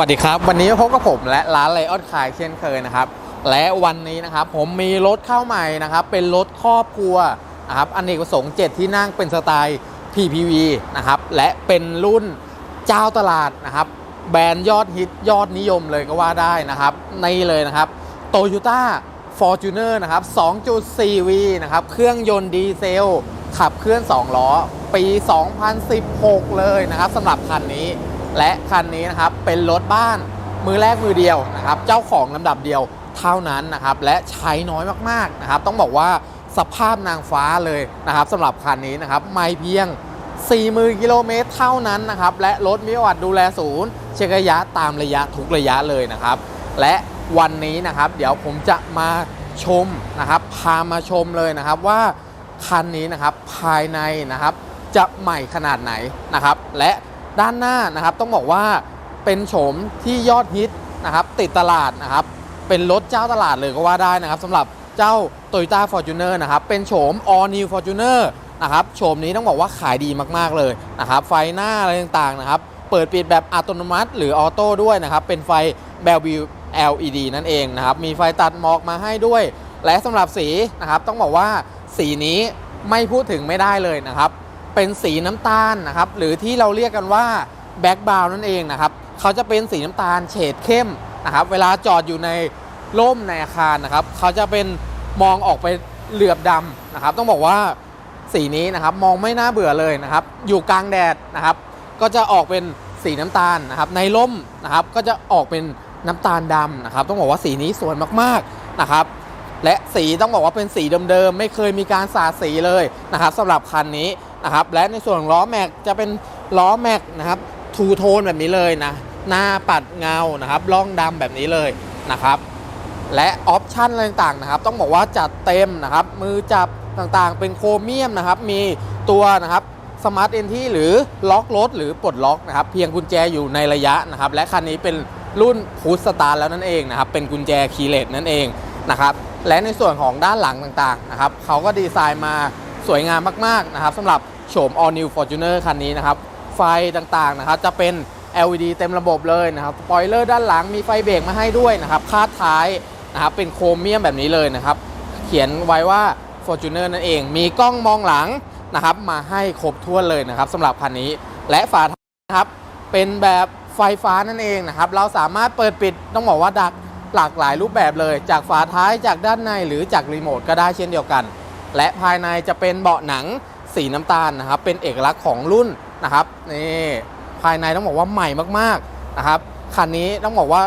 สวัสดีครับ วันนี้พบกับผมและร้านไลออนคายเช่นเคยนะครับ และวันนี้นะครับผมมีรถเข้าใหม่นะครับ เป็นรถครอบครัวนะครับอเนกประสงค์7ที่นั่งเป็นสไตล์ PPV นะครับ และเป็นรุ่นเจ้าตลาดนะครับ แบรนด์ยอดฮิตยอดนิยมเลยก็ว่าได้นะครับนี่เลยนะครับ Toyota Fortuner นะครับ 2.4V นะครับ เครื่องยนต์ดีเซล ขับเคลื่อน 2 ล้อ ปี 2016 เลยนะครับสำหรับคันนี้ และคันนี้นะครับเป็นรถบ้านมือแรกมือเดียวนะครับ เจ้าของลำดับเดียวเท่านั้นนะครับ และใช้น้อยมากๆนะครับ ต้องบอกว่าสภาพนางฟ้าเลยนะครับสำหรับคันนี้นะครับไม่เพียง 40,000กิโลเมตรเท่านั้นนะครับ และรถมีประวัติดูแลศูนย์ เช็คระยะตามระยะทุกระยะเลยนะครับ และวันนี้นะครับเดี๋ยวผมจะมาชมนะครับ พามาชมเลยนะครับว่าคันนี้นะครับภายในนะครับจะใหม่ขนาดไหนนะครับ และ ด้านหน้านะครับต้องบอกว่าเป็นโฉมที่ยอดฮิตนะครับติดตลาดนะครับเป็นรถเจ้าตลาดเลยก็ว่าได้นะครับสำหรับเจ้า Toyota Fortuner นะครับเป็นโฉม All New Fortuner นะครับโฉมนี้ต้องบอกว่าขายดีมากๆเลยนะครับไฟหน้าอะไรต่างๆนะครับเปิดปิดแบบอัตโนมัติ หรือออโต้ด้วยนะครับเป็นไฟ Bellevue LED นั่นเองนะครับมีไฟตัดหมอกมาให้ด้วย และสำหรับสีนะครับต้องบอกว่าสีนี้ไม่พูดถึงไม่ได้เลยนะครับ เป็นสีน้ำตาลนะครับ หรือที่เราเรียกกันว่าแบ็กบราวนั่นเองนะครับเขาจะเป็นสีน้ำตาลเฉดเข้มนะครับ เวลาจอดอยู่ในร่มในอาคารนะครับเขาจะเป็นมองออกไปเหลือบดำนะครับ ต้องบอกว่าสีนี้นะครับมองไม่น่าเบื่อเลยนะครับ อยู่กลางแดดนะครับ ก็จะออกเป็นสีน้ำตาลนะครับ ในร่มนะครับก็จะออกเป็นน้ำตาลดำนะครับ ต้องบอกว่าสีนี้สวยมากๆนะครับ และสีต้องบอกว่าเป็นสีเดิมๆไม่เคยมีการสาดสีเลยนะครับสำหรับคันนี้ นะครับและในส่วนของล้อแม็กจะเป็นล้อแม็กนะครับทูโทนแบบนี้เลยนะหน้าปัดเงานะครับล่องดำแบบนี้เลยนะครับและออปชันอะไรต่างๆนะครับต้องบอกว่าจัดเต็มนะครับมือจับต่างๆ เป็นโครเมียมนะครับมีตัวนะครับสมาร์ทเอนที่หรือล็อกรถหรือปลดล็อกนะครับเพียงกุญแจอยู่ในระยะนะครับและคันนี้เป็นรุ่นพุชสตาร์แล้วนั่นเองนะครับเป็นกุญแจคีเลสนั่นเองนะครับและในส่วนของด้านหลังต่างๆนะครับเขาก็ดีไซน์มา สวยงามมากๆนะครับสำหรับโฉม All New Fortuner คันนี้นะครับ ไฟต่างๆนะครับจะเป็น LED เต็มระบบเลยนะครับสปอยเลอร์ด้านหลังมีไฟเบรกมาให้ด้วยนะครับคาดท้ายนะครับเป็นโครเมียมแบบนี้เลยนะครับ เขียนไว้ว่า Fortuner นั่นเอง มีกล้องมองหลังนะครับ มาให้ครบถ้วนเลยนะครับสำหรับคันนี้และฝาท้ายนะครับเป็นแบบไฟฟ้านั่นเองนะครับ เราสามารถเปิดปิดต้องบอกว่าดักหลากหลายรูปแบบเลย จากฝาท้ายจากด้านในหรือจากรีโมทก็ได้เช่นเดียวกัน และภายในจะเป็นเบาะหนังสีน้ำตาลนะครับ เป็นเอกลักษณ์ของรุ่นนะครับนี่ภายในต้องบอกว่าใหม่มากๆนะครับคันนี้ต้องบอกว่า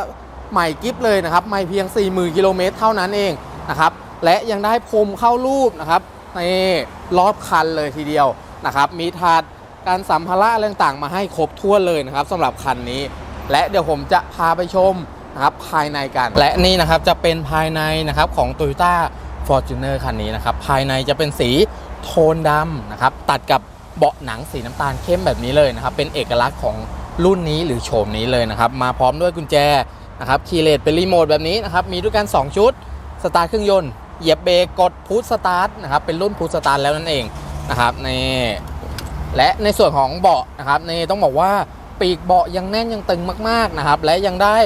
ใหม่กิฟเลยนะครับไม่เพียง 40,000กิโลเมตรเท่านั้นเองนะครับและยังได้พรมเข้ารูปนะครับนี่รอบคันเลยทีเดียวนะครับ มีถาดการสัมภาระอะไรต่างๆมาให้ครบถ้วเลยนะครับสำหรับคันนี้ และเดี๋ยวผมจะพาไปชมนะครับภายในกัน และนี่นะครับจะเป็นภายในนะครับของ Toyota Fortuner คันนี้นะครับ ภายในจะเป็นสีโทนดำนะครับ ตัดกับเบาะหนังสีน้ำตาลเข้มแบบนี้เลยนะครับ เป็นเอกลักษณ์ของรุ่นนี้หรือโฉมนี้เลยนะครับ มาพร้อมด้วยกุญแจนะครับคีเลสเป็นรีโมทแบบนี้นะครับ มีด้วยกัน 2 ชุด สตาร์ทเครื่องยนต์เหยียบเบรกกดพุชสตาร์ทนะครับ เป็นรุ่นพุชสตาร์ทแล้วนั่นเองนะครับนี่และในส่วนของเบาะนะครับนี่ต้องบอกว่าปีกเบาะยังแน่นยังตึงมากๆนะครับ และยังได้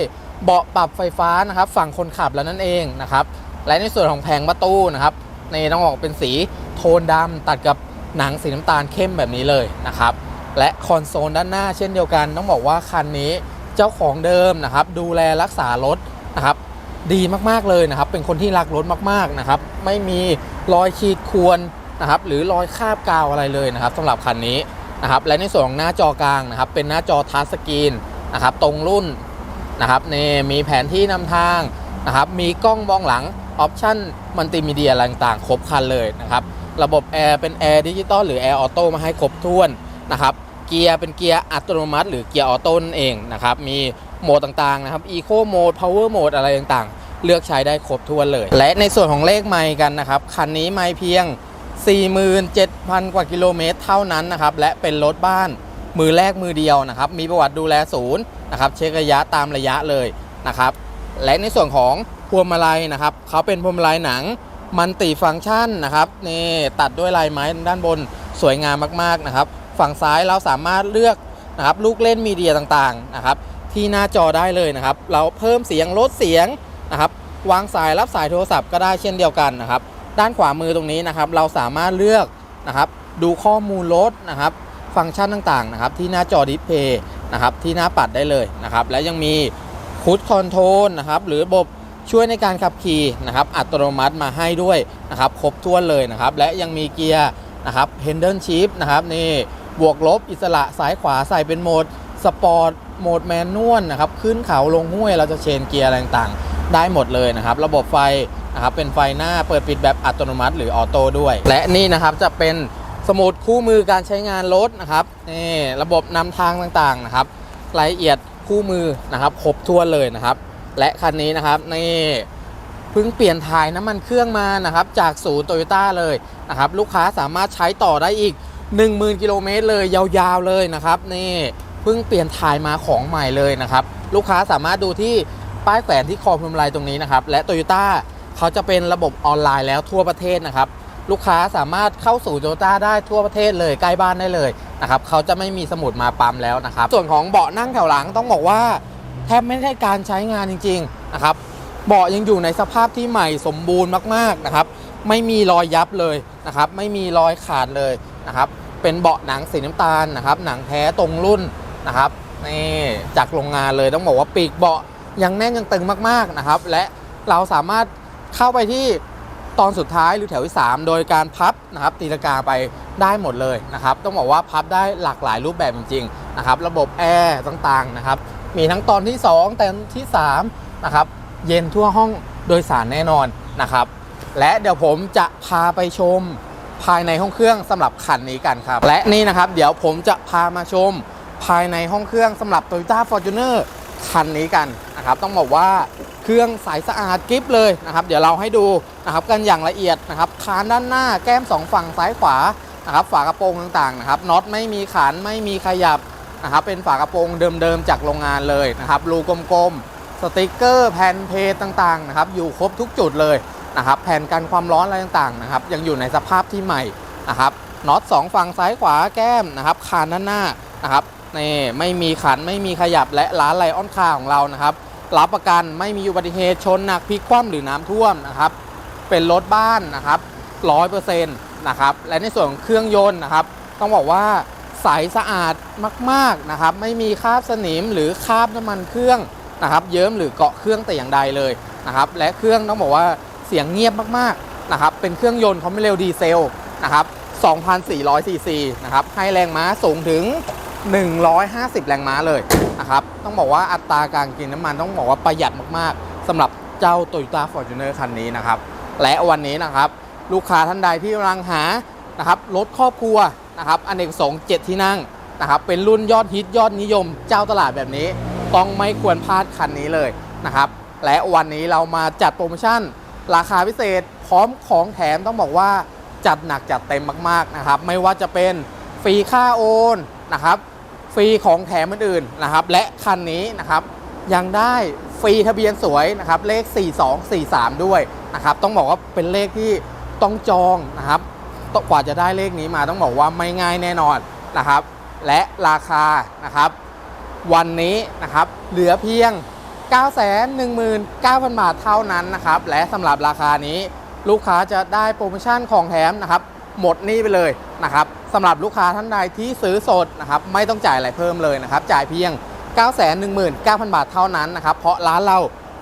เบาะปรับไฟฟ้านะครับ ฝั่งคนขับแล้วนั่นเองนะครับ และในส่วนของแผงประตูนะครับในต้องบอกเป็นสีโทนดำตัดกับหนังสีน้ำตาลเข้มแบบนี้เลยนะครับ และคอนโซลด้านหน้าเช่นเดียวกัน ต้องบอกว่าคันนี้เจ้าของเดิมนะครับ ดูแลรักษารถนะครับดีมากๆเลยนะครับ เป็นคนที่รักรถมากๆนะครับ ไม่มีรอยขีดข่วนนะครับ หรือรอยคาบกาวอะไรเลยนะครับสำหรับคันนี้นะครับ และในส่วนของหน้าจอกลางนะครับ เป็นหน้าจอทัชสกรีนนะครับ ตรงรุ่นนะครับนี่มีแผนที่นำทางนะครับ มีกล้องมองหลัง ออปชันมัลติมีเดียต่างๆ ครบคันเลยนะครับ ระบบแอร์เป็นแอร์ดิจิตอลหรือแอร์ออโต้มาให้ครบถ้วนนะครับ เกียร์เป็นเกียร์อัตโนมัติ หรือเกียร์ออโต้นเองนะครับ มีโหมดต่างๆนะครับ Eco Mode Power Mode อะไรต่างๆ เลือกใช้ได้ครบถ้วนเลย และในส่วนของเลขไมล์กันนะครับ คันนี้ไม่เพียง 47,000 กว่ากิโลเมตรเท่านั้นนะครับ และเป็นรถบ้านมือแรกมือเดียวนะครับ มีประวัติดูแลศูนย์นะครับ เช็คระยะตามระยะเลยนะครับ และในส่วนของ พวงมาลัยนะครับเขาเป็นพวงมาลัยหนังมันติฟังก์ชันนะครับนี่ตัดด้วยลายไม้ด้านบนสวยงามมากๆนะครับ ฝั่งซ้ายเราสามารถเลือกนะครับลูกเล่นมีเดียต่างๆนะครับที่หน้าจอได้เลยนะครับ เราเพิ่มเสียงลดเสียงนะครับ วางสายรับสายโทรศัพท์ก็ได้เช่นเดียวกันนะครับ ด้านขวามือตรงนี้นะครับ เราสามารถเลือกนะครับ ดูข้อมูลรถนะครับ ฟังก์ชันต่างๆนะครับ ที่หน้าจอดิสเพย์นะครับที่หน้าปัดได้เลยนะครับ และยังมีคูดคอนโทรลนะครับ หรือระบบ ช่วยในการขับขี่นะครับอัตโนมัติมาให้ด้วยนะครับครบถ้วนเลยนะครับและยังมีเกียร์นะครับ Hendon Shift นะครับนี่บวกลบอิสระซ้ายขวาใส่เป็นโหมดสปอร์ตโหมดแมนนวลนะครับขึ้นเขาลงห้วยเราจะเชนเกียร์อะไรต่างๆ ได้หมดเลยนะครับ ระบบไฟนะครับเป็นไฟหน้าเปิดปิดแบบอัตโนมัติหรือออโต้ด้วย และนี่นะครับจะเป็นสมุดคู่มือการใช้งานรถนะครับนี่ระบบนำทางต่างๆนะครับรายละเอียดคู่มือนะครับครบถ้วนเลยนะครับ และคันนี้นะครับนี่เพิ่งเปลี่ยนถ่ายน้ำมันเครื่องมานะครับจากศูนย์โตโยต้าเลยนะครับลูกค้าสามารถใช้ต่อได้อีก 10,000 กิโลเมตรเลยยาวๆเลยนะครับนี่เพิ่งเปลี่ยนถ่ายมาของใหม่เลยนะครับลูกค้าสามารถดูที่ป้ายแขวนที่คอพวงมาลัยตรงนี้นะครับและโตโยต้าเขาจะเป็นระบบออนไลน์แล้วทั่วประเทศนะครับลูกค้าสามารถเข้าสู่โตโยต้าได้ทั่วประเทศเลยใกล้บ้านได้เลยนะครับเขาจะไม่มีสมุดมาปั๊มแล้วนะครับ ส่วนของเบาะนั่งแถวหลังต้องบอกว่า แทบไม่ได้การใช้งานจริงๆนะครับเบาะยังอยู่ในสภาพที่ใหม่สมบูรณ์มากๆนะครับไม่มีรอยยับเลยนะครับไม่มีรอยขาดเลยนะครับเป็นเบาะหนังสีน้ำตาลนะครับหนังแท้ตรงรุ่นนะครับนี่จากโรงงานเลยต้องบอกว่าปีกเบาะยังแน่นยังตึงมากๆนะครับและเราสามารถเข้าไปที่ตอนสุดท้ายหรือแถวที่ 3 โดยการพับนะครับตีลังกาไปได้หมดเลยนะครับต้องบอกว่าพับได้หลากหลายรูปแบบจริงๆนะครับระบบแอร์ต่างๆนะครับ มีทั้งตอนที่ 2 แต่ที่3นะครับเย็นทั่วห้องโดยสารแน่นอนนะครับ และเดี๋ยวผมจะพาไปชมภายในห้องเครื่องสำหรับคันนี้กันครับ และนี่นะครับ เดี๋ยวผมจะพามาชมภายในห้องเครื่องสำหรับ Toyota Fortuner คันนี้กันนะครับ ต้องบอกว่าเครื่องใสสะอาดกริปเลยนะครับ เดี๋ยวเราให้ดูนะครับกันอย่างละเอียดนะครับคานด้านหน้าแก้มสองฝั่งซ้ายขวานะครับฝากระโปรงต่างๆนะครับน็อตไม่มีขันไม่มีขยับ นะครับเป็นฝากระโปรงเดิมๆจากโรงงานเลยนะครับรูกลมๆสติกเกอร์แผ่นเพจต่างๆนะครับอยู่ครบทุกจุดเลยนะครับแผ่นกันความร้อนอะไรต่างๆนะครับยังอยู่ในสภาพที่ใหม่นะครับน็อตสองฝั่งซ้ายขวาแก้มนะครับคานด้านหน้านะครับนี่ไม่มีขันไม่มีขยับและร้านไลออนคาของเรานะครับรับประกันไม่มีอุบัติเหตุชนหนักพลิกคว่ำหรือน้ำท่วมนะครับเป็นรถบ้านนะครับร้อยเปอร์เซ็นต์นะครับและในส่วนของเครื่องยนต์นะครับต้องบอกว่า ใสสะอาดมากๆนะครับ ไม่มีคราบสนิมหรือคราบน้ำมันเครื่องนะครับ เยิ้มหรือเกาะเครื่องแต่อย่างใดเลยนะครับ และเครื่องต้องบอกว่าเสียงเงียบมากๆนะครับ เป็นเครื่องยนต์เขาไม่เร็วดีเซลนะครับ2,400ซีซีนะครับ ให้แรงม้าสูงถึง 150 แรงม้าเลยนะครับ ต้องบอกว่าอัตราการกินน้ำมันต้องบอกว่าประหยัดมากๆสำหรับเจ้า Toyota Fortuner คันนี้นะครับ และวันนี้นะครับ ลูกค้าท่านใดที่กำลังหานะครับรถครอบครัว นะครับอเนกประสงค์7ที่นั่งนะครับเป็นรุ่นยอดฮิตยอดนิยมเจ้าตลาดแบบนี้ ต้องไม่ควรพลาดคันนี้เลยนะครับ และวันนี้เรามาจัดโปรโมชั่น ราคาพิเศษพร้อมของแถมต้องบอกว่าจัดหนักจัดเต็มมากๆนะครับ ไม่ว่าจะเป็นฟรีค่าโอนนะครับฟรีของแถมอื่นๆนะครับ และคันนี้นะครับยังได้ฟรีทะเบียนสวยนะครับ เลข 4243 ด้วยนะครับ ต้องบอกว่าเป็นเลขที่ต้องจองนะครับ กว่าจะได้เลขนี้มาต้องบอกว่าไม่ง่ายแน่นอนนะครับ และราคานะครับ วันนี้นะครับเหลือเพียง 919,000 บาทเท่านั้นนะครับ และสำหรับราคานี้ลูกค้าจะได้โปรโมชั่นของแถมนะครับ หมดนี้ไปเลยนะครับสำหรับลูกค้าท่านใดที่ซื้อสดนะครับไม่ต้องจ่ายอะไรเพิ่มเลยนะครับ จ่ายเพียง 919,000 บาทเท่านั้นนะครับ เพราะร้านเรา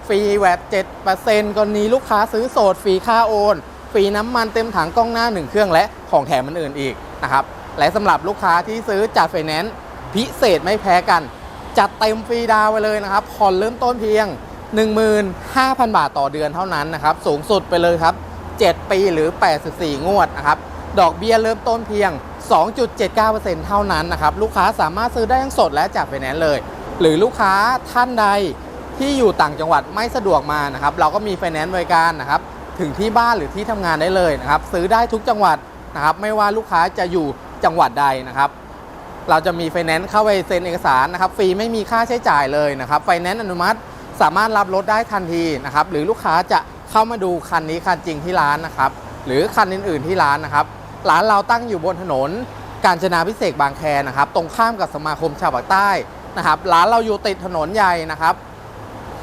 ฟรีแวต7%กรณีลูกค้าซื้อสดฟรีค่าโอน ฟรีน้ำมันเต็มถังกล้องหน้า 1 เครื่องและของแถมอื่นอีกนะครับและสำหรับลูกค้าที่ซื้อจัดไฟแนนซ์พิเศษไม่แพ้กัน จัดเต็มฟรีดาวไปเลยนะครับผ่อนเริ่มต้นเพียง 15,000 บาทต่อเดือนเท่านั้นนะครับสูงสุดไปเลยครับ 7 ปีหรือ 84 งวดนะครับดอกเบี้ยเริ่มต้นเพียง 2.79%เท่านั้นนะครับลูกค้าสามารถซื้อได้ทั้งสดและจากไฟแนนซ์เลย หรือลูกค้าท่านใดที่อยู่ต่างจังหวัดไม่สะดวกมานะครับเราก็มีไฟแนนซ์บริการนะครับ ถึงที่บ้านหรือที่ทำงานได้เลยนะครับ ซื้อได้ทุกจังหวัดนะครับ ไม่ว่าลูกค้าจะอยู่จังหวัดใดนะครับ เราจะมีไฟแนนซ์เข้าไปเซ็นเอกสารนะครับ ฟรีไม่มีค่าใช้จ่ายเลยนะครับไฟแนนซ์อนุมัติสามารถรับรถได้ทันทีนะครับ หรือลูกค้าจะเข้ามาดูคันนี้คันจริงที่ร้านนะครับ หรือคันอื่น ๆที่ร้านนะครับ ร้านเราตั้งอยู่บนถนน กาญจนาพิเศษบางแคนะครับ ตรงข้ามกับสมาคมชาวปากใต้นะครับ ร้านเราอยู่ติดถนนใหญ่นะครับ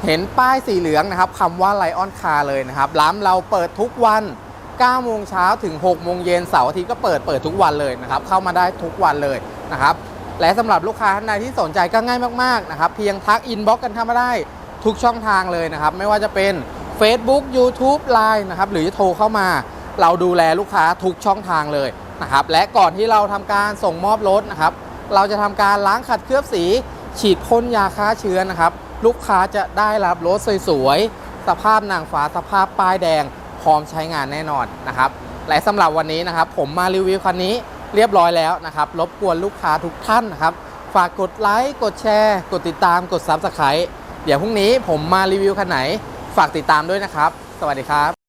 เห็นป้ายสีเหลืองนะครับคำว่าไลออนคาเลยนะครับ ร้านเราเปิดทุกวัน 9 โมงเช้าถึง 6 โมงเย็นเสาร์อาทิตย์ก็เปิดเปิดทุกวันเลยนะครับ เข้ามาได้ทุกวันเลยนะครับ และสำหรับลูกค้าท่านใดที่สนใจก็ง่ายมากๆนะครับ เพียงทักอินบ็อกกันเข้ามาได้ทุกช่องทางเลยนะครับ ไม่ว่าจะเป็น Facebook YouTube Line นะครับ หรือโทรเข้ามา เราดูแลลูกค้าทุกช่องทางเลยนะครับ และก่อนที่เราทำการส่งมอบรถนะครับ เราจะทำการล้างขัดเคลือบสี ฉีดพ่นยาฆ่าเชื้อนะครับ ลูกค้าจะได้รับรถสวยๆ สภาพนางฟ้าสภาพป้ายแดง พร้อมใช้งานแน่นอนนะครับ และสำหรับวันนี้นะครับ ผมมารีวิวคันนี้เรียบร้อยแล้วนะครับ รบกวนลูกค้าทุกท่านนะครับ ฝากกดไลค์ กดแชร์ กดติดตาม กดซับสไครต์เดี๋ยวพรุ่งนี้ผมมารีวิวคันไหน ฝากติดตามด้วยนะครับ สวัสดีครับ